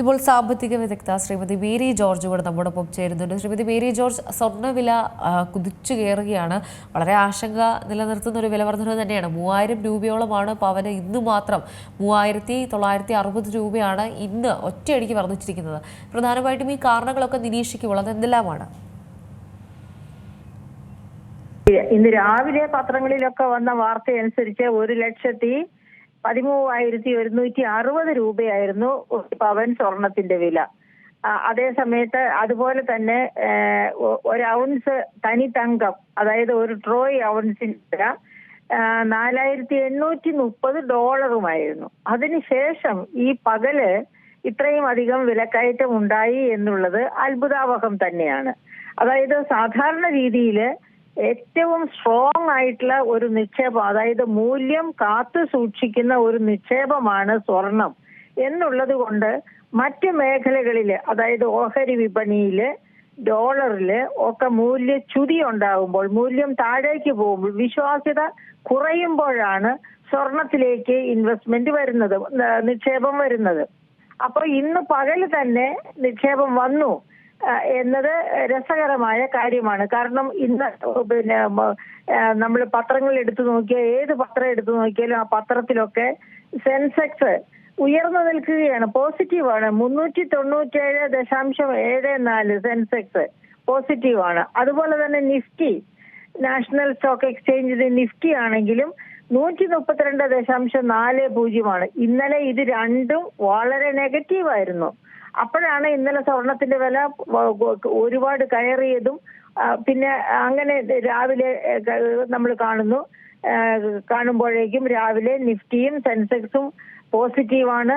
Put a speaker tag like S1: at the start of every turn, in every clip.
S1: ഇപ്പോൾ സാമ്പത്തിക വിദഗ്ധ ശ്രീമതി മേരി ജോർജ് കൂടെ നമ്മോടൊപ്പം ചേരുന്നുണ്ട്. ശ്രീമതി മേരി ജോർജ് സ്വർണവില കുതിച്ചു കയറുകയാണ്. വളരെ ആശങ്ക നിലനിർത്തുന്ന ഒരു വിലവർദ്ധന തന്നെയാണ്. മൂവായിരം രൂപയോളമാണ് പവന് ഇന്ന് മാത്രം. മൂവായിരത്തി തൊള്ളായിരത്തി അറുപത് രൂപയാണ് ഇന്ന് ഒറ്റയടിക്ക് വർദ്ധിച്ചിരിക്കുന്നത്. പ്രധാനമായിട്ടും ഈ കാരണങ്ങളൊക്കെ നിരീക്ഷിക്കുമ്പോൾ അത് എന്തെല്ലാമാണ്
S2: ഇന്ന് രാവിലെ പത്രങ്ങളിലൊക്കെ വന്ന വാർത്തയനുസരിച്ച് ഒരു ലക്ഷത്തി പതിമൂവായിരത്തി ഒരുന്നൂറ്റി അറുപത് രൂപയായിരുന്നു പവൻ സ്വർണത്തിന്റെ വില. അതേ സമയത്ത് അതുപോലെ തന്നെ ഒരു ഔൺസ് തനി തങ്കം അതായത് ഒരു ട്രോയ് ഔൺസിന്റെ വില നാലായിരത്തി എണ്ണൂറ്റി മുപ്പത് ഡോളറുമായിരുന്നു. അതിനുശേഷം ഈ പകൽ ഇത്രയും അധികം വിലക്കയറ്റം ഉണ്ടായി എന്നുള്ളത് അത്ഭുതാവഹം തന്നെയാണ്. അതായത് സാധാരണ രീതിയിൽ ഏറ്റവും സ്ട്രോങ് ആയിട്ടുള്ള ഒരു നിക്ഷേപം അതായത് മൂല്യം കാത്തു സൂക്ഷിക്കുന്ന ഒരു നിക്ഷേപമാണ് സ്വർണം. എന്നുള്ളത് കൊണ്ട് മറ്റ് മേഖലകളിൽ അതായത് ഓഹരി വിപണിയിൽ ഡോളറിൽ ഒക്കെ മൂല്യച്യുതി ഉണ്ടാകുമ്പോൾ മൂല്യം താഴേക്ക് പോകുമ്പോൾ വിശ്വാസ്യത കുറയുമ്പോഴാണ് സ്വർണത്തിലേക്ക് ഇൻവെസ്റ്റ്മെന്റ് വരുന്നത് നിക്ഷേപം വരുന്നത്. അപ്പൊ ഇന്ന് പകൽ തന്നെ നിക്ഷേപം വന്നു. എന്നത് രസകരമായ കാര്യമാണ്. കാരണം ഇന്ന് പിന്നെ നമ്മൾ പത്രങ്ങൾ എടുത്തു നോക്കിയാൽ ഏത് പത്രം എടുത്തു നോക്കിയാലും ആ പത്രത്തിലൊക്കെ സെൻസെക്സ് ഉയർന്നു നിൽക്കുകയാണ്. പോസിറ്റീവാണ്. മുന്നൂറ്റി തൊണ്ണൂറ്റേഴ് ദശാംശം ഏഴ് നാല് സെൻസെക്സ് പോസിറ്റീവാണ്. അതുപോലെ തന്നെ നിഫ്റ്റി നാഷണൽ സ്റ്റോക്ക് എക്സ്ചേഞ്ചിന്റെ നിഫ്റ്റി ആണെങ്കിലും നൂറ്റി മുപ്പത്തിരണ്ട് ദശാംശം നാല് പൂജ്യമാണ്. ഇന്നലെ ഇത് രണ്ടും വളരെ നെഗറ്റീവായിരുന്നു. അപ്പോഴാണ് ഇന്നലെ സ്വർണത്തിന്റെ വില ഒരുപാട് കയറിയതും പിന്നെ അങ്ങനെ രാവിലെ നമ്മൾ കാണുന്നു. കാണുമ്പോഴേക്കും രാവിലെ നിഫ്റ്റിയും സെൻസെക്സും പോസിറ്റീവാണ്.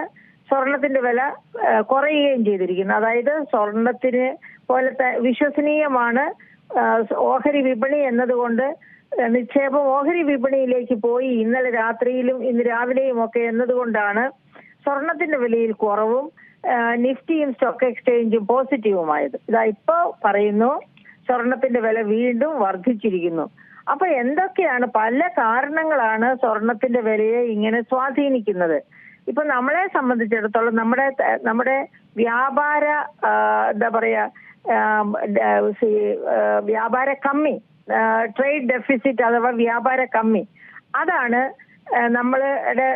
S2: സ്വർണത്തിന്റെ വില കുറയുകയും ചെയ്തിരിക്കുന്നു. അതായത് സ്വർണത്തിന് പോലത്തെ വിശ്വസനീയമാണ് ഓഹരി വിപണി എന്നതുകൊണ്ട് നിക്ഷേപം ഓഹരി വിപണിയിലേക്ക് പോയി ഇന്നലെ രാത്രിയിലും ഇന്ന് രാവിലെയും ഒക്കെ എന്നതുകൊണ്ടാണ് സ്വർണത്തിന്റെ വിലയിൽ കുറവും. നിഫ്റ്റിയും സ്റ്റോക്ക് എക്സ്ചേഞ്ചും പോസിറ്റീവുമായത്. ഇതാ ഇപ്പോ പറയുന്നു സ്വർണത്തിന്റെ വില വീണ്ടും വർദ്ധിച്ചിരിക്കുന്നു. അപ്പൊ എന്തൊക്കെയാണ് പല കാരണങ്ങളാണ് സ്വർണത്തിന്റെ വിലയെ ഇങ്ങനെ സ്വാധീനിക്കുന്നത്? ഇപ്പൊ നമ്മളെ സംബന്ധിച്ചിടത്തോളം നമ്മുടെ നമ്മുടെ വ്യാപാര എന്താ പറയാ വ്യാപാര കമ്മി ട്രേഡ് ഡെഫിസിറ്റ് അഥവാ വ്യാപാര കമ്മി അതാണ് നമ്മളുടെ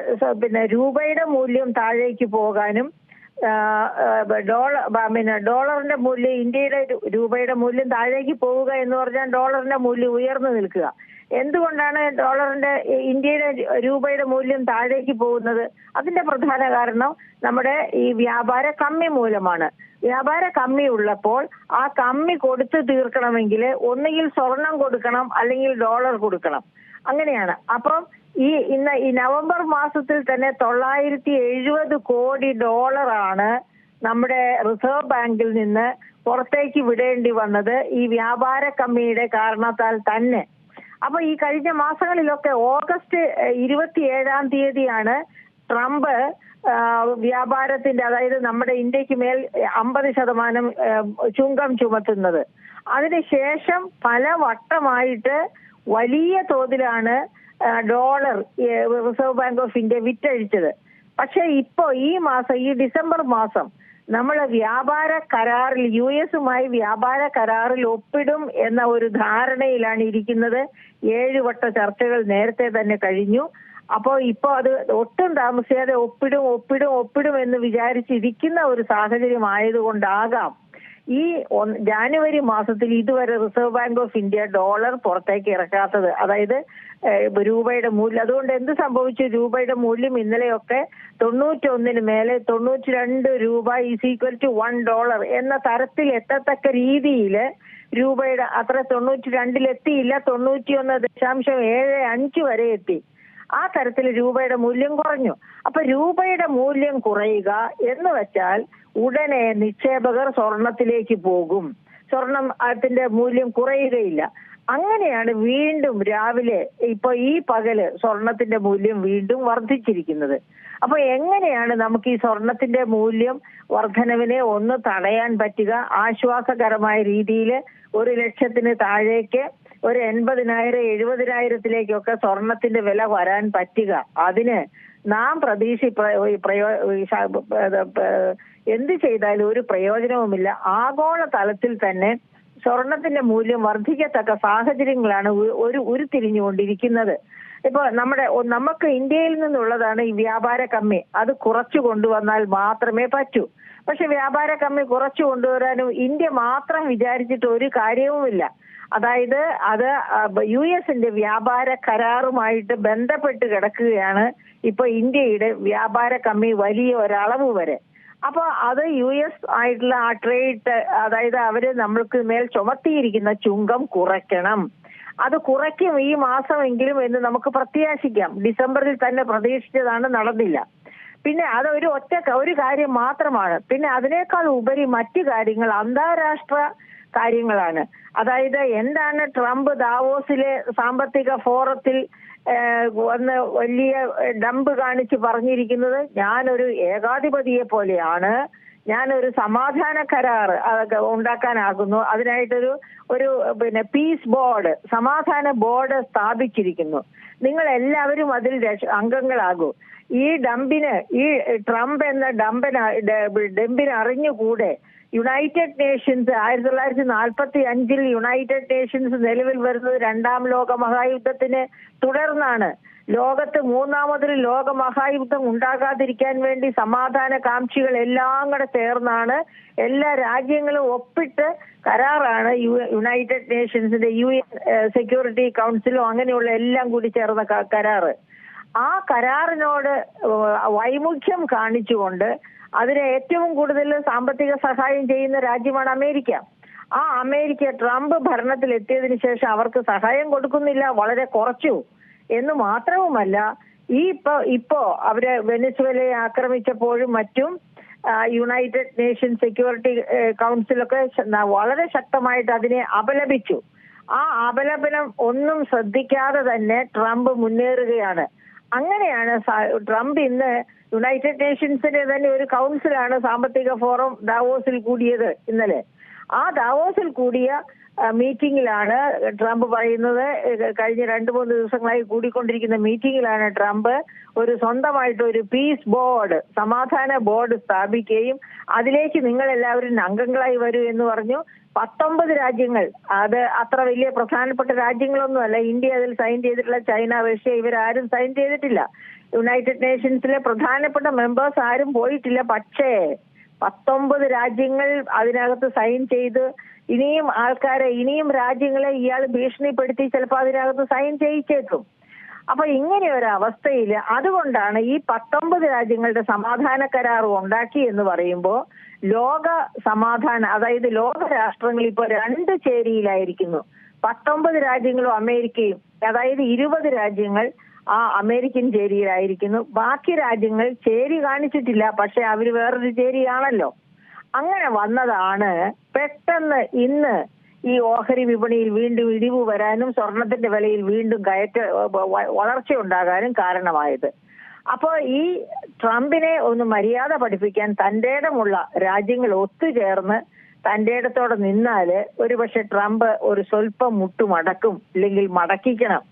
S2: പിന്നെ രൂപയുടെ മൂല്യം താഴേക്ക് പോകാനും ഡോളർ പിന്നെ ഡോളറിന്റെ മൂല്യം ഇന്ത്യയുടെ രൂപയുടെ മൂല്യം താഴേക്ക് പോവുക എന്ന് പറഞ്ഞാൽ ഡോളറിന്റെ മൂല്യം ഉയർന്നു നിൽക്കുക. എന്തുകൊണ്ടാണ് ഡോളറിന്റെ ഇന്ത്യയുടെ രൂപയുടെ മൂല്യം താഴേക്ക് പോകുന്നത്? അതിന്റെ പ്രധാന കാരണം നമ്മുടെ ഈ വ്യാപാര കമ്മി മൂലമാണ്. വ്യാപാര കമ്മി ഉള്ളപ്പോൾ ആ കമ്മി കൊടുത്തു തീർക്കണമെങ്കിൽ ഒന്നുകിൽ സ്വർണം കൊടുക്കണം അല്ലെങ്കിൽ ഡോളർ കൊടുക്കണം. അങ്ങനെയാണ്. അപ്പം ഈ ഇന്ന് ഈ നവംബർ മാസത്തിൽ തന്നെ തൊള്ളായിരത്തി എഴുപത് കോടി ഡോളറാണ് നമ്മുടെ റിസർവ് ബാങ്കിൽ നിന്ന് പുറത്തേക്ക് വിടേണ്ടി വന്നത് ഈ വ്യാപാര കമ്മിയുടെ കാരണത്താൽ തന്നെ. അപ്പൊ ഈ കഴിഞ്ഞ മാസങ്ങളിലൊക്കെ ഓഗസ്റ്റ് ഇരുപത്തി ഏഴാം തീയതിയാണ് ട്രംപ് വ്യാപാരത്തിന്റെ അതായത് നമ്മുടെ ഇന്ത്യയ്ക്ക് മേൽ അമ്പത് ശതമാനം ചുങ്കം ചുമത്തുന്നത്. അതിനുശേഷം പല വട്ടമായിട്ട് വലിയ തോതിലാണ് dollar Reserve Bank of India വിറ്റഴിച്ചത്. പക്ഷെ ഇപ്പോ ഈ മാസം ഈ ഡിസംബർ മാസം നമ്മൾ വ്യാപാര കരാറിൽ യു എസുമായി വ്യാപാര കരാറിൽ ഒപ്പിടും എന്ന ഒരു ധാരണയിലാണ് ഇരിക്കുന്നത്. ഏഴ് വട്ട ചർച്ചകൾ നേരത്തെ തന്നെ കഴിഞ്ഞു. അപ്പോ ഇപ്പോ അത് ഒട്ടും താമസിയാതെ ഒപ്പിടും ഒപ്പിടും ഒപ്പിടും എന്ന് വിചാരിച്ചിരിക്കുന്ന ഒരു സാഹചര്യം ആയതുകൊണ്ടാകാം ഈ ജാനുവരി മാസത്തിൽ ഇതുവരെ Reserve Bank of India dollar പുറത്തേക്ക് ഇറക്കാത്തത് അതായത് രൂപയുടെ മൂല്യം അതുകൊണ്ട് എന്ത് സംഭവിച്ചു? രൂപയുടെ മൂല്യം ഇന്നലെയൊക്കെ തൊണ്ണൂറ്റി ഒന്നിന് മേലെ തൊണ്ണൂറ്റി രണ്ട് രൂപ is equal to one dollar എന്ന തരത്തിൽ എത്തത്തക്ക രീതിയിൽ രൂപയുടെ അത്ര തൊണ്ണൂറ്റി രണ്ടിലെത്തിയില്ല തൊണ്ണൂറ്റി ഒന്ന് ദശാംശം ഏഴ് അഞ്ച് വരെ എത്തി. ആ തരത്തിൽ രൂപയുടെ മൂല്യം കുറഞ്ഞു. അപ്പൊ രൂപയുടെ മൂല്യം കുറയുക എന്ന് വെച്ചാൽ ഉടനെ നിക്ഷേപകർ സ്വർണത്തിലേക്ക് പോകും. സ്വർണം അതിന്റെ മൂല്യം കുറയുകയില്ല. അങ്ങനെയാണ് വീണ്ടും രാവിലെ ഇപ്പൊ ഈ പകൽ സ്വർണത്തിന്റെ മൂല്യം വീണ്ടും വർദ്ധിച്ചിരിക്കുന്നത്. അപ്പൊ എങ്ങനെയാണ് നമുക്ക് ഈ സ്വർണത്തിന്റെ മൂല്യം വർധനവിനെ ഒന്ന് തടയാൻ പറ്റുക? ആശ്വാസകരമായ രീതിയിൽ ഒരു ലക്ഷത്തിന് താഴേക്ക് ഒരു എൺപതിനായിരം എഴുപതിനായിരത്തിലേക്കൊക്കെ സ്വർണത്തിന്റെ വില വരാൻ പറ്റുക. അതിന് നാം പ്രതീക്ഷ പ്രയോ എന്ത് ചെയ്താലും ഒരു പ്രയോജനവുമില്ല. ആഗോള തലത്തിൽ തന്നെ സ്വർണത്തിന്റെ മൂല്യം വർദ്ധിക്കത്തക്ക സാഹചര്യങ്ങളാണ് ഒരു ഉരുത്തിരിഞ്ഞുകൊണ്ടിരിക്കുന്നത്. ഇപ്പൊ നമ്മുടെ നമുക്ക് ഇന്ത്യയിൽ നിന്നുള്ളതാണ് ഈ വ്യാപാര കമ്മി. അത് കുറച്ചു കൊണ്ടുവന്നാൽ മാത്രമേ പറ്റൂ. പക്ഷെ വ്യാപാര കമ്മി കുറച്ചു കൊണ്ടുവരാനും ഇന്ത്യ മാത്രം വിചാരിച്ചിട്ട് ഒരു കാര്യവുമില്ല. അതായത് അത് യു എസിന്റെ വ്യാപാര കരാറുമായിട്ട് ബന്ധപ്പെട്ട് കിടക്കുകയാണ് ഇപ്പൊ ഇന്ത്യയുടെ വ്യാപാര കമ്മി വലിയ ഒരളവ് വരെ. അപ്പൊ അത് യു എസ് ആയിട്ടുള്ള ആ ട്രേഡ് അതായത് അവർ നമ്മൾക്ക് മേൽ ചുമത്തിയിരിക്കുന്ന ചുങ്കം കുറയ്ക്കണം. അത് കുറയ്ക്കും ഈ മാസമെങ്കിലും എന്ന് നമുക്ക് പ്രത്യാശിക്കാം. ഡിസംബറിൽ തന്നെ പ്രതീക്ഷിച്ചതാണ് നടന്നില്ല. പിന്നെ അത് ഒരു ഒറ്റ ഒരു കാര്യം മാത്രമാണ്. പിന്നെ അതിനേക്കാൾ ഉപരി മറ്റു കാര്യങ്ങൾ അന്താരാഷ്ട്ര കാര്യങ്ങളാണ്. അതായത് എന്താണ് ട്രംപ് ദാവോസിലെ സാമ്പത്തിക ഫോറത്തിൽ വന്ന് വലിയ ഡംബ് കാണിച്ച് പറഞ്ഞിരിക്കുന്നത് ഞാനൊരു ഏകാധിപതിയെ പോലെയാണ്. ഞാനൊരു സമാധാന കരാർ ഉണ്ടാക്കാനാകുന്നു. അതിനായിട്ടൊരു ഒരു പിന്നെ പീസ് ബോർഡ് സമാധാന ബോർഡ് സ്ഥാപിച്ചിരിക്കുന്നു. നിങ്ങൾ എല്ലാവരും അതിൽ അംഗങ്ങളാകൂ. ഈ ഡംപിന് ഈ ട്രംപ് എന്ന ഡംപിന് ഡംപിന് അറിഞ്ഞുകൂടെ യുണൈറ്റഡ് നേഷൻസ് ആയിരത്തി തൊള്ളായിരത്തി നാൽപ്പത്തി അഞ്ചിൽ യുണൈറ്റഡ് നേഷൻസ് നിലവിൽ വരുന്നത് രണ്ടാം ലോക മഹായുദ്ധത്തിന് തുടർന്നാണ്. ലോകത്ത് മൂന്നാമതൊരു ലോക മഹായുദ്ധം ഉണ്ടാകാതിരിക്കാൻ വേണ്ടി സമാധാന കാംക്ഷികൾ എല്ലാം കൂടെ ചേർന്നാണ് എല്ലാ രാജ്യങ്ങളും ഒപ്പിട്ട് കരാറാണ് യു- യുണൈറ്റഡ് നേഷൻസിന്റെ യു എൻ സെക്യൂരിറ്റി കൗൺസിലും അങ്ങനെയുള്ള എല്ലാം കൂടി ചേർന്ന കരാറ്. ആ കരാറിനോട് വൈമുഖ്യം കാണിച്ചുകൊണ്ട് അതിന് ഏറ്റവും കൂടുതൽ സാമ്പത്തിക സഹായം ചെയ്യുന്ന രാജ്യമാണ് അമേരിക്ക. ആ അമേരിക്ക ട്രംപ് ഭരണത്തിൽ എത്തിയതിനു ശേഷം അവർക്ക് സഹായം കൊടുക്കുന്നില്ല വളരെ കുറച്ചു. എന്ന് മാത്രവുമല്ല ഈ ഇപ്പൊ ഇപ്പോ അവർ വെനസ്വേലയെ ആക്രമിച്ചപ്പോഴും മറ്റും യുണൈറ്റഡ് നേഷൻ സെക്യൂരിറ്റി കൗൺസിലൊക്കെ വളരെ ശക്തമായിട്ട് അതിനെ അപലപിച്ചു. ആ അപലപനം ഒന്നും ശ്രദ്ധിക്കാതെ തന്നെ ട്രംപ് മുന്നേറുകയാണ്. അങ്ങനെയാണ് ട്രംപ് ഇന്ന് യുണൈറ്റഡ് നേഷൻസിന്റെ തന്നെ ഒരു കൗൺസിലാണ് സാമ്പത്തിക ഫോറം ദാവോസിൽ കൂടിയത് ഇന്നലെ. ആ ദാവോസിൽ കൂടിയ മീറ്റിംഗിലാണ് ട്രംപ് പറയുന്നത്. കഴിഞ്ഞ രണ്ടു മൂന്ന് ദിവസങ്ങളായി കൂടിക്കൊണ്ടിരിക്കുന്ന മീറ്റിംഗിലാണ് ട്രംപ് ഒരു സ്വന്തമായിട്ട് ഒരു പീസ് ബോർഡ് സമാധാന ബോർഡ് സ്ഥാപിക്കുകയും അതിലേക്ക് നിങ്ങൾ എല്ലാവരും അംഗങ്ങളായി വരൂ എന്ന് പറഞ്ഞു. പത്തൊമ്പത് രാജ്യങ്ങൾ അത് അത്ര വലിയ പ്രധാനപ്പെട്ട രാജ്യങ്ങളൊന്നുമല്ല. ഇന്ത്യ അതിൽ സൈൻ ചെയ്തിട്ടില്ല ചൈന റഷ്യ ഇവരാരും സൈൻ ചെയ്തിട്ടില്ല. യുണൈറ്റഡ് നേഷൻസിലെ പ്രധാനപ്പെട്ട മെമ്പേഴ്സ് ആരും പോയിട്ടില്ല. പക്ഷേ പത്തൊമ്പത് രാജ്യങ്ങൾ അതിനകത്ത് സൈൻ ചെയ്ത് ഇനിയും ആൾക്കാരെ ഇനിയും രാജ്യങ്ങളെ ഇയാൾ ഭീഷണിപ്പെടുത്തി ചിലപ്പോൾ അതിനകത്ത് സൈൻ ചെയ്യിച്ചേക്കും. അപ്പൊ ഇങ്ങനെ ഒരു അവസ്ഥയിൽ അതുകൊണ്ടാണ് ഈ പത്തൊമ്പത് രാജ്യങ്ങളുടെ സമാധാന കരാർ ഉണ്ടാക്കി എന്ന് പറയുമ്പോൾ ലോക സമാധാന അതായത് ലോക രാഷ്ട്രങ്ങൾ ഇപ്പൊ രണ്ട് ചേരിയിലായിരിക്കുന്നു. പത്തൊമ്പത് രാജ്യങ്ങളും അമേരിക്കയും അതായത് ഇരുപത് രാജ്യങ്ങൾ ആ അമേരിക്കൻ ചേരിയിലായിരിക്കുന്നു. ബാക്കി രാജ്യങ്ങൾ ചേരി കാണിച്ചിട്ടില്ല പക്ഷെ അവർ വേറൊരു ചേരിയാണല്ലോ. അങ്ങനെ വന്നതാണ് പെട്ടെന്ന് ഇന്ന് ഈ ഓഹരി വിപണിയിൽ വീണ്ടും ഇടിവ് വരാനും സ്വർണത്തിന്റെ വിലയിൽ വീണ്ടും കയറ്റ വളർച്ച ഉണ്ടാകാനും കാരണമായത്. അപ്പോൾ ഈ ട്രംപിനെ ഒന്ന് മര്യാദ പഠിപ്പിക്കാൻ തന്റേടമുള്ള രാജ്യങ്ങൾ ഒത്തുചേർന്ന് തന്റെ ഇടത്തോടെ നിന്നാൽ ഒരുപക്ഷെ ട്രംപ് ഒരു സ്വല്പം മുട്ടുമടക്കും ഇല്ലെങ്കിൽ മടക്കിക്കണം.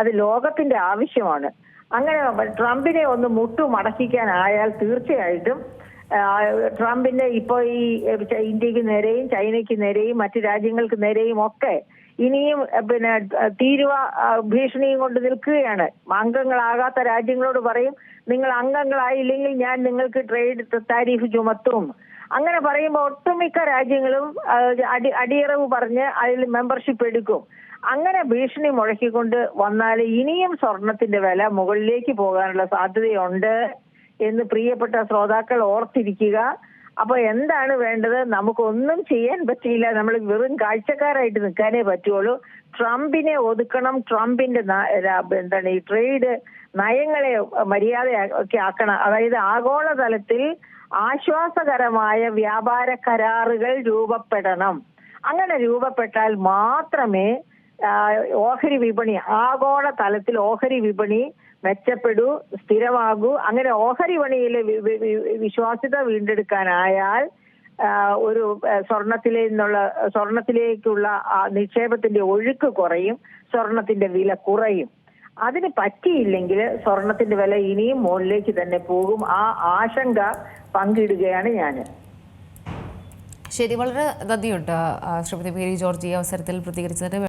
S2: അത് ലോകത്തിന്റെ ആവശ്യമാണ്. അങ്ങനെ ട്രംപിനെ ഒന്ന് മുട്ടുമടക്കിക്കാനായാൽ തീർച്ചയായിട്ടും ട്രംപിന്റെ ഇപ്പോ ഈ ഇന്ത്യയ്ക്ക് നേരെയും ചൈനയ്ക്ക് നേരെയും മറ്റു രാജ്യങ്ങൾക്ക് നേരെയും ഒക്കെ ഇനിയും പിന്നെ തീരുവ ഭീഷണിയും കൊണ്ട് നിൽക്കുകയാണ്. അംഗങ്ങളാകാത്ത രാജ്യങ്ങളോട് പറയും നിങ്ങൾ അംഗങ്ങളായില്ലെങ്കിൽ ഞാൻ നിങ്ങൾക്ക് ട്രേഡ് താരിഫ് ചുമത്തും. അങ്ങനെ പറയുമ്പോൾ ഒട്ടുമിക്ക രാജ്യങ്ങളും അടി അടിയറവ് പറഞ്ഞ് അതിൽ മെമ്പർഷിപ്പ് എടുക്കും. അങ്ങനെ ഭീഷണി മുഴക്കിക്കൊണ്ട് വന്നാൽ ഇനിയും സ്വർണത്തിന്റെ വില മുകളിലേക്ക് പോകാനുള്ള സാധ്യതയുണ്ട്. എന്ന് പ്രിയപ്പെട്ട ശ്രോതാക്കൾ ഓർത്തിരിക്കുക. അപ്പൊ എന്താണ് വേണ്ടത്? നമുക്കൊന്നും ചെയ്യാൻ പറ്റിയില്ല. നമ്മൾ വെറും കാഴ്ചക്കാരായിട്ട് നിൽക്കാനേ പറ്റുള്ളൂ. ട്രംപിനെ ഒതുക്കണം. ട്രംപിന്റെ എന്താണ് ഈ ട്രേഡ് നയങ്ങളെ മര്യാദ ഒക്കെ ആക്കണം. അതായത് ആഗോളതലത്തിൽ ആശ്വാസകരമായ വ്യാപാര കരാറുകൾ രൂപപ്പെടണം. അങ്ങനെ രൂപപ്പെട്ടാൽ മാത്രമേ ഓഹരി വിപണി ആഗോള തലത്തിൽ ഓഹരി വിപണി മെച്ചപ്പെടൂ സ്ഥിരമാകൂ. അങ്ങനെ ഓഹരി വിപണിയിലെ വിശ്വാസ്യത വീണ്ടെടുക്കാനായാൽ ഒരു സ്വർണത്തിലെ നിന്നുള്ള സ്വർണത്തിലേക്കുള്ള നിക്ഷേപത്തിന്റെ ഒഴുക്ക് കുറയും സ്വർണത്തിന്റെ വില കുറയും. അതിന് പറ്റിയില്ലെങ്കിൽ സ്വർണത്തിന്റെ വില ഇനിയും മുകളിലേക്ക് തന്നെ പോകും. ആ ആശങ്ക പങ്കിടുകയാണ് ഞാൻ
S1: ശരി വളരെ നന്ദിയുണ്ട് ശ്രീമതി മേരി ജോർജ് ഈ അവസരത്തിൽ പ്രതികരിച്ചതിന്.